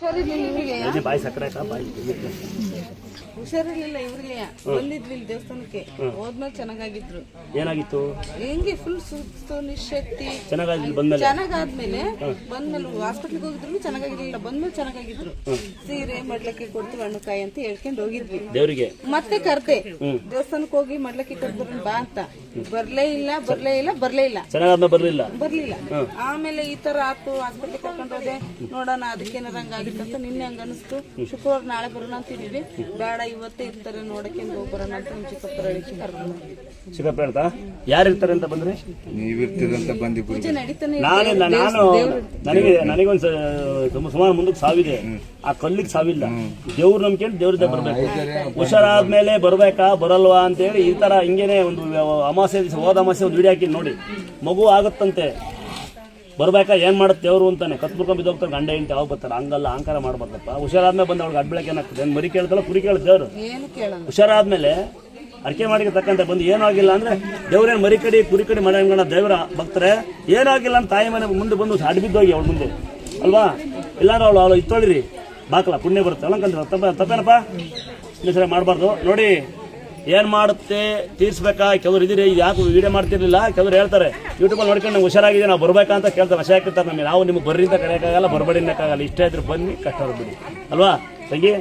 ಹುಷಾರಿರ್ಲಿಲ್ಲ ಬಾಯಿ ಸಕ್ಕರೆ ಬಾಯಿ ಹುಷಾರಿರ್ಲಿಲ್ಲ ಇವ್ರಿಗೆ. ಬಂದಿದ್ವಿ ಇಲ್ಲಿ ದೇವಸ್ಥಾನಕ್ಕೆ. ಹೋದ್ಮೇಲೆ ಚೆನ್ನಾಗಾಗಿದ್ರು. ಏನಾಗಿತ್ತು? ಹೆಂಗೆ ಫುಲ್ ಸುಸ್ತು ನಿಶಕ್ತಿ ಚೆನ್ನಾಗಿ ಬಂದ್ಮೇಲೆ? ಚೆನ್ನಾಗಾದ್ಮೇಲೆ ಬಂದ್ಮೇಲೆ ಹಾಸ್ಪಿಟ್ಲಿಗೆ ಹೋಗಿದ್ರು ಚೆನ್ನಾಗಿರ್ಲಿಲ್ಲ ಬಂದ್ಮೇಲೆ ಚೆನ್ನಾಗಾಗಿದ್ರು. ಸೀರೆ ಮಡ್ಲಕ್ಕೆ ಕೊಡ್ತೀವಿ ಹಣ್ಣುಕಾಯಿ ಅಂತ ಹೇಳ್ಕೊಂಡು ಹೋಗಿದ್ವಿ. ದೇವರಿಗೆ? ಮತ್ತೆ ಕರ್ತೆ ದೇವಸ್ಥಾನಕ್ಕೆ ಹೋಗಿ ಮಡ್ಲಕ್ಕೆ ಕೊಡ್ತಾರೆ ಬಾ ಅಂತ. ಬರ್ಲೇ ಇಲ್ಲ ಬರ್ಲೇ ಇಲ್ಲ ಬರ್ಲೇ ಇಲ್ಲ. ಚೆನ್ನಾಗಾದ್ಮೇಲೆ ಬರಲಿಲ್ಲ? ಬರ್ಲಿಲ್ಲ. ಆಮೇಲೆ ಈ ತರ ಆತು ಹಾಸ್ಪಿಟ್ಲಿಗೆ ಕರ್ಕೊಂಡು ಹೋದೆ. ನೋಡೋಣ ಅದಕ್ಕೆ ಅಂತ ನಿನ್ನೆ ಹಂಗ ಅನಿಸ್ತು ಶುಕ್ರವಾರ ನಾಳೆ ಬರೋಣ ಅಂತಿದ್ವಿ ಬೇಡ ಇವತ್ತೇ ಇರ್ತಾರೆ ನೋಡಕ್ಕೆ ಹೋಗಿ ಬರೋಣ ಅಂತ ನಮ್ಮ ಚಿಕ್ಕಪ್ಪರ ಹೇಳಿಕೆ ಕರ್ಕೊಂಡು ಚಿಕ್ಕಪ್ಪ ಹೇಳ್ತಾ? ಯಾರು ಇರ್ತಾರೆ ಅಂತ ಬಂದ್ರೆ? ನೀವಿರ್ತೀರಂತ ಬಂದಿ ಪೂಜೆ ನಡೀತಾನೆ ನಾನೇ ನಾನು ನನಗೆ ನನಗೊಂದು ಸುಮಾರು ಮುಂದಕ್ಕೆ ಸಾವಿದೆ. ಆ ಕಲ್ಲಿಗೆ ಸಾವಿಲ್ಲ. ದೇವ್ರ ನಂಬಿಕೆ ದೇವ್ರದ್ದೇ ಬರ್ಬೇಕು. ಹುಷಾರಾದ್ಮೇಲೆ ಬರ್ಬೇಕಾ ಬರಲ್ವಾ ಅಂತೇಳಿ ಈ ತರ ಹಿಂಗೇನೆ ಒಂದು ಅಮಾಸೆ ದಿವಸ ಹೋದ ಅಮಾಸೆ ಒಂದು ವಿಡಿಯೋ ಹಾಕಿ ನೋಡಿ. ಮಗು ಆಗುತ್ತಂತೆ. ಬರ್ಬೇಕಾ ಏನು ಮಾಡುತ್ತೆ ಅವರು ಅಂತಾನೆ. ಕತ್ಬಿಡ್ಕೊಂಡು ಹೋಗ್ತಾರೆ ಗಂಡ ಹೆಂಡತಿ ಯಾವಾಗ ಬರ್ತಾರೆ? ಹಂಗಲ್ಲ ಅಹಂಕಾರ ಮಾಡ್ಬಾರ್ದಪ್ಪ. ಹುಷಾರಾದ್ಮೇಲೆ ಬಂದ ಅವ್ಳಿಗೆ ಅಡ್ಬಳಕೆ ಏನಾಗ್ತದೆ? ಏನ್ ಮರಿ ಕೇಳ್ದಲ್ಲ ಕುರಿ ಕೇಳ್ದ ದೇವ್ರು? ಹುಷಾರಾದ್ಮೇಲೆ ಅಡಿಕೆ ಮಾಡಿಗೆ ತಕ್ಕಂತೆ ಬಂದು ಏನಾಗಿಲ್ಲ ಆಗಿಲ್ಲ ಅಂದ್ರೆ ದೇವ್ರೇನು ಮರಿ ಕಡಿ ಕುರಿ ಕಡಿ ಮಾಡೋಣ ದೇವರ ಭಕ್ತರೆ ಏನಾಗಿಲ್ಲ ಅಂತ ತಾಯಿ ಮನೆ ಮುಂದೆ ಬಂದು ಅಡ್ಬಿದ್ದೋಗಿ ಅವಳು ಮುಂದೆ. ಅಲ್ವಾ? ಇಲ್ಲಾಂದ್ರೆ ಅವಳು ಅವಳು ಇತ್ತೊಳಿರಿ. ಬಾಕಲ ಪುಣ್ಯ ಬರುತ್ತೆ. ಅಲ್ಲಂಕಂದ್ರೆ ತಪ್ಪ ತಪ್ಪೇನಪ್ಪ? ಸರಿ ಮಾಡಬಾರ್ದು. ನೋಡಿ ಏನ್ ಮಾಡುತ್ತೆ? ತೀರ್ಸ್ಬೇಕಾ? ಕೆಲವ್ರು ಇದ್ರೆ ಇದು ಯಾಕೆ ವಿಡಿಯೋ ಮಾಡ್ತಿರ್ಲಿಲ್ಲ? ಕೆಲವ್ರು ಹೇಳ್ತಾರೆ ಯೂಟ್ಯೂಬಲ್ಲಿ ನೋಡ್ಕೊಂಡು ನಂಗೆ ಹುಷಾರಾಗಿದೆ ನಾವು ಬರ್ಬೇಕಾ ಅಂತ ಕೇಳ್ತಾರೆ, ವಶ ಹಾಕಿರ್ತಾರೆ ನಮಗೆ. ನಾವು ನಿಮ್ಗೆ ಬರ್ರಿ ಅಂತ ಕರೆಯೋಕ್ಕಾಗಲ್ಲ ಬರಬೇಡಿ ಅನ್ನೋಕ್ಕಾಗಲ್ಲ ಇಷ್ಟ ಇದ್ರೆ ಬನ್ನಿ, ಕಷ್ಟ ಬಿಡಿ. ಅಲ್ವಾ? ತಂಗಿ?